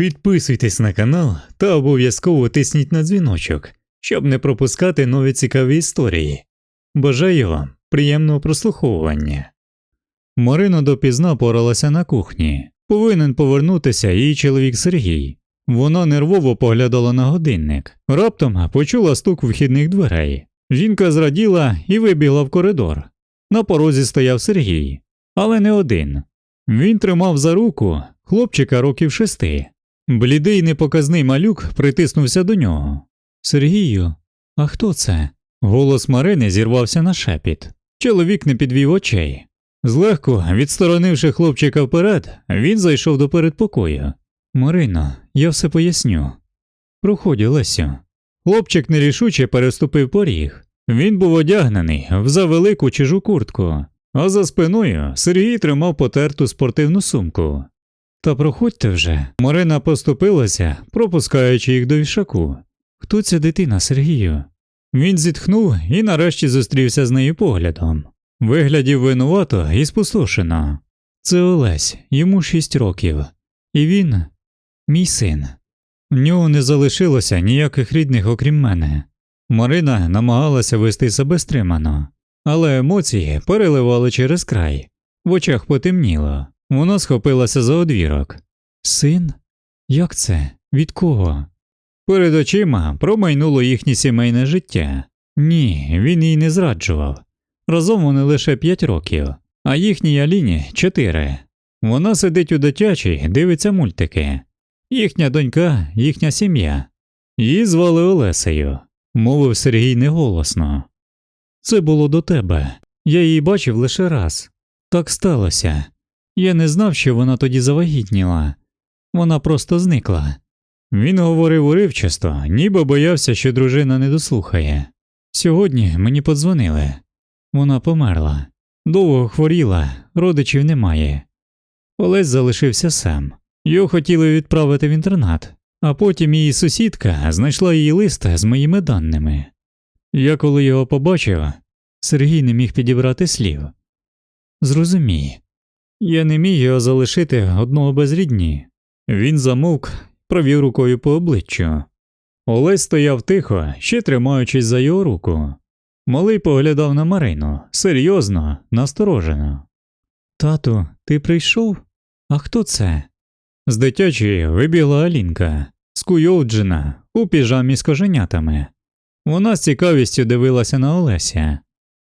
Підписуйтесь на канал та обов'язково тисніть на дзвіночок, щоб не пропускати нові цікаві історії. Бажаю вам приємного прослуховування. Марина допізна поралася на кухні. Повинен повернутися її чоловік Сергій. Вона нервово поглядала на годинник. Раптом почула стук вхідних дверей. Жінка зраділа і вибігла в коридор. На порозі стояв Сергій, але не один. Він тримав за руку хлопчика років шести. Блідий непоказний малюк притиснувся до нього. Сергію, а хто це? Голос Марини зірвався на шепіт. Чоловік не підвів очей. Злегку, відсторонивши хлопчика вперед, він зайшов до передпокою. Марино, я все поясню. Проходь, Лесю. Хлопчик нерішуче переступив поріг. Він був одягнений в завелику чужу куртку, а за спиною Сергій тримав потерту спортивну сумку. Та проходьте вже. Марина поступилася, пропускаючи їх до вішаку. Хто ця дитина, Сергію? Він зітхнув і нарешті зустрівся з нею поглядом. Виглядів винувато і спустошено. Це Олесь, йому шість років, і він мій син. В нього не залишилося ніяких рідних, окрім мене. Марина намагалася вести себе стримано, але емоції переливали через край, в очах потемніло. Вона схопилася за одвірок. Син? Як це? Від кого? Перед очима промайнуло їхнє сімейне життя. Ні, він їй не зраджував. Разом вони лише п'ять років, а їхній Аліні чотири. Вона сидить у дитячій, дивиться мультики. Їхня донька, їхня сім'я. Її звали Олесею, мовив Сергій неголосно. Це було до тебе. Я її бачив лише раз. Так сталося. Я не знав, що вона тоді завагітніла. Вона просто зникла. Він говорив уривчасто, ніби боявся, що дружина не дослухає. Сьогодні мені подзвонили. Вона померла. Довго хворіла, родичів немає. Олесь залишився сам. Його хотіли відправити в інтернат, а потім її сусідка знайшла її лист з моїми даними. Я коли його побачив, Сергій не міг підібрати слів. Зрозумій, я не міг його залишити одного без рідні. Він замовк, провів рукою по обличчю. Олесь стояв тихо, ще тримаючись за його руку. Малий поглядав на Марину серйозно, насторожено. Тату, ти прийшов? А хто це? З дитячої вибігла Алінка, скуйовджена, у піжамі з коженятами. Вона з цікавістю дивилася на Олеся.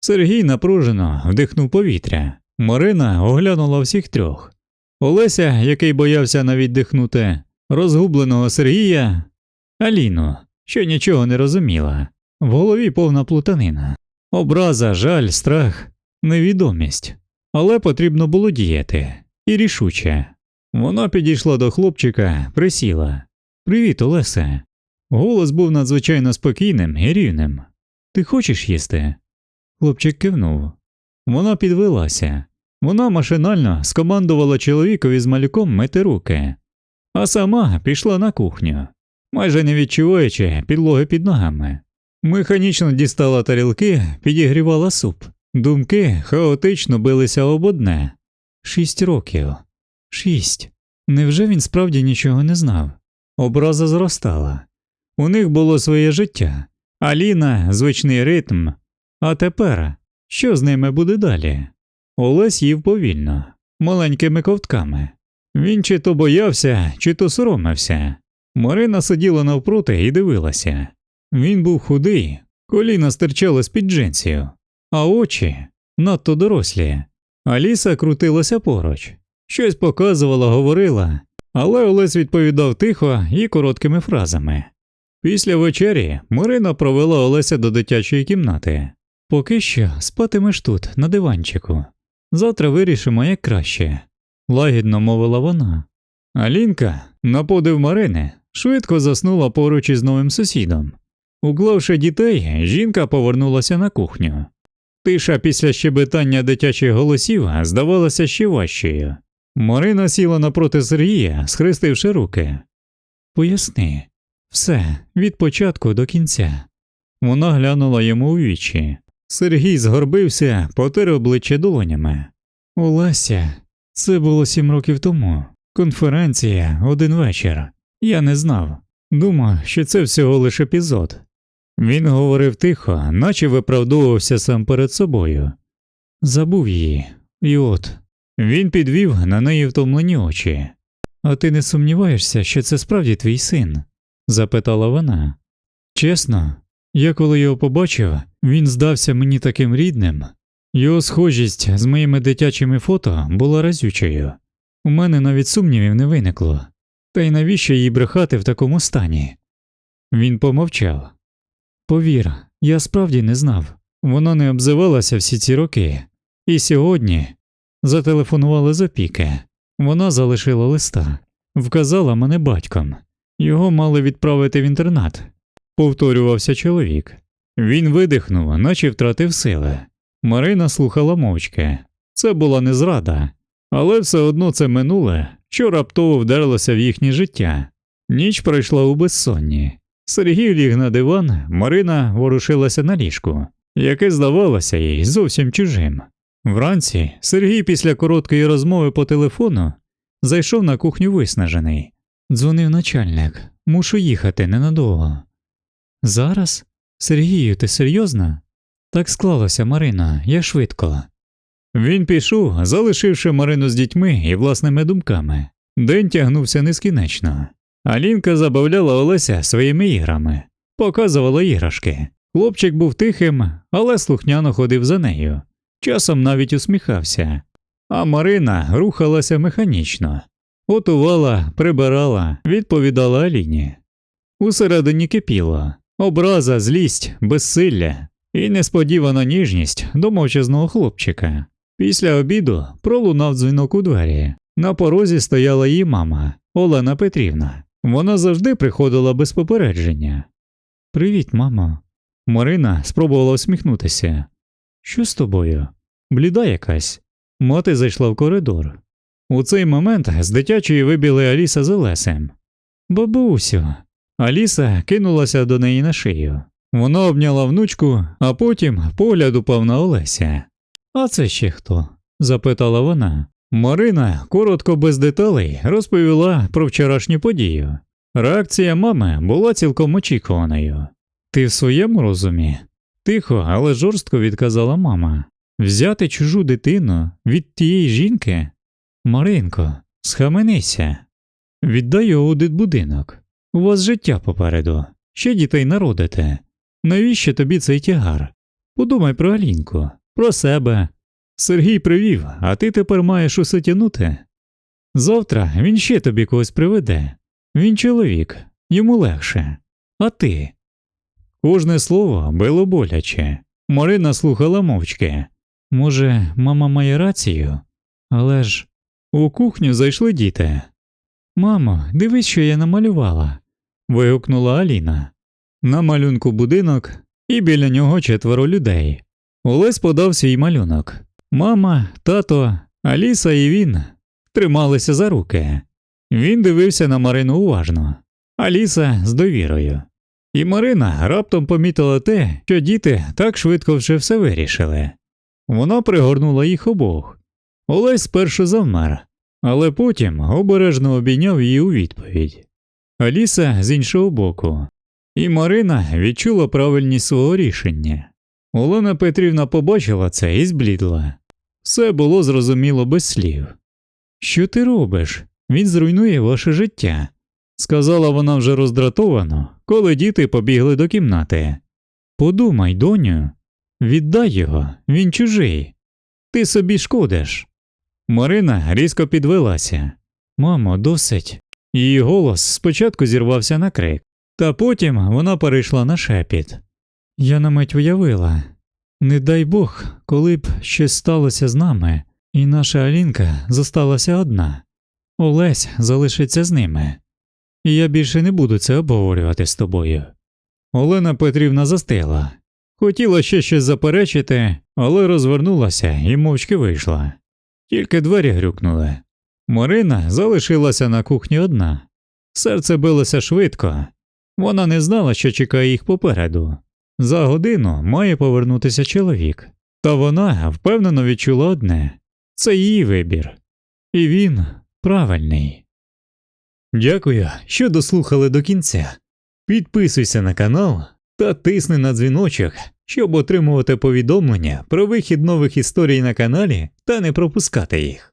Сергій напружено вдихнув повітря. Марина оглянула всіх трьох. Олеся, який боявся навіть дихнути, розгубленого Сергія, Аліну, що нічого не розуміла. В голові повна плутанина, образа, жаль, страх, невідомість. Але потрібно було діяти і рішуче. Вона підійшла до хлопчика, присіла. Привіт, Олесе. Голос був надзвичайно спокійним і рівним. Ти хочеш їсти? Хлопчик кивнув. Вона підвелася. Вона машинально скомандувала чоловікові з малюком мити руки, а сама пішла на кухню, майже не відчуваючи підлоги під ногами. Механічно дістала тарілки, підігрівала суп. Думки хаотично билися об одне. Шість років. Шість. Невже він справді нічого не знав? Образа зростала. У них було своє життя, Аліна, звичний ритм. А тепер що з ними буде далі? Олесь їв повільно, маленькими ковтками. Він чи то боявся, чи то соромився. Марина сиділа навпроти і дивилася. Він був худий, коліна стирчали з під джинсів, а очі надто дорослі. Аліса крутилася поруч, щось показувала, говорила, але Олесь відповідав тихо і короткими фразами. Після вечері Марина провела Олеся до дитячої кімнати. Поки що спатимеш тут, на диванчику. Завтра вирішимо як краще, лагідно мовила вона. Алінка, на подив Марини, швидко заснула поруч із новим сусідом. Уклавши дітей, жінка повернулася на кухню. Тиша після щебетання дитячих голосів здавалася ще важчою. Марина сіла напроти Сергія, схрестивши руки. Поясни, все, від початку до кінця. Вона глянула йому у вічі. Сергій згорбився, потер обличчя долонями. Олеся, це було сім років тому. Конференція, один вечір. Я не знав. Думав, що це всього лише епізод. Він говорив тихо, наче виправдовувався сам перед собою. Забув її, і от він підвів на неї втомлені очі. А ти не сумніваєшся, що це справді твій син? запитала вона. Чесно, я коли його побачив, він здався мені таким рідним. Його схожість з моїми дитячими фото була разючою. У мене навіть сумнівів не виникло. Та й навіщо їй брехати в такому стані? Він помовчав. Повір, я справді не знав. Вона не обзивалася всі ці роки, і сьогодні зателефонували з опіки. Вона залишила листа, вказала мене батьком. Його мали відправити в інтернат. Повторювався чоловік. Він видихнув, наче втратив сили. Марина слухала мовчки. Це була не зрада, але все одно це минуле, що раптово вдарилося в їхнє життя. Ніч пройшла у безсонні. Сергій ліг на диван, Марина ворушилася на ліжку, яке здавалося їй зовсім чужим. Вранці Сергій після короткої розмови по телефону зайшов на кухню виснажений. Дзвонив начальник, мушу їхати ненадовго. Зараз? Сергію, ти серйозно? Так склалося, Марина, я швидко. Він пішов, залишивши Марину з дітьми і власними думками. День тягнувся нескінечно. Алінка забавляла Олеся своїми іграми, показувала іграшки. Хлопчик був тихим, але слухняно ходив за нею, часом навіть усміхався. А Марина рухалася механічно, готувала, прибирала, відповідала Аліні. Усередині кипіло образа, злість, безсилля і несподівана ніжність до мовчазного хлопчика. Після обіду пролунав дзвінок у двері. На порозі стояла її мама Олена Петрівна. Вона завжди приходила без попередження. Привіт, мамо. Марина спробувала усміхнутися. Що з тобою? Бліда якась. Мати зайшла в коридор. У цей момент з дитячої вибіли Аліса з Олесем. Бабусю. Аліса кинулася до неї на шию. Вона обняла внучку, а потім погляд упав на Олеся. А це ще хто? запитала вона. Марина коротко без деталей розповіла про вчорашню подію. Реакція мами була цілком очікуваною. Ти в своєму розумі? Тихо, але жорстко відказала мама. Взяти чужу дитину від тієї жінки? Маринко, схаменися. Віддай його у дитбудинок. У вас життя попереду. Ще дітей народите. Навіщо тобі цей тягар? Подумай про Алінку, про себе. Сергій привів, а ти тепер маєш усе тянути. Завтра він ще тобі когось приведе. Він чоловік, йому легше. А ти? Кожне слово було боляче. Марина слухала мовчки. Може, мама має рацію? Але ж у кухню зайшли діти. Мамо, дивись, що я намалювала. Вигукнула Аліна. На малюнку будинок, і біля нього четверо людей. Олесь подав свій малюнок. Мама, тато, Аліса і він трималися за руки. Він дивився на Марину уважно, Аліса з довірою. І Марина раптом помітила те, що діти так швидко вже все вирішили. Вона пригорнула їх обох. Олесь спершу завмер, але потім обережно обійняв її у відповідь. Аліса з іншого боку. І Марина відчула правильність свого рішення. Олена Петрівна побачила це і зблідла. Все було зрозуміло без слів. Що ти робиш? Він зруйнує ваше життя, сказала вона вже роздратовано, коли діти побігли до кімнати. Подумай, доню, віддай його, він чужий. Ти собі шкодиш. Марина різко підвелася. Мамо, досить. Її голос спочатку зірвався на крик, та потім вона перейшла на шепіт. Я на мить уявила не дай Бог, коли б щось сталося з нами, і наша Алінка зосталася одна. Олесь залишиться з ними, і я більше не буду це обговорювати з тобою. Олена Петрівна застигла. Хотіла ще щось заперечити, але розвернулася і мовчки вийшла. Тільки двері грюкнули. Марина залишилася на кухні одна. Серце билося швидко. Вона не знала, що чекає їх попереду. За годину має повернутися чоловік, та вона впевнено відчула одне це її вибір, і він правильний. Дякую, що дослухали до кінця. Підписуйся на канал та тисни на дзвіночок, щоб отримувати повідомлення про вихід нових історій на каналі та не пропускати їх.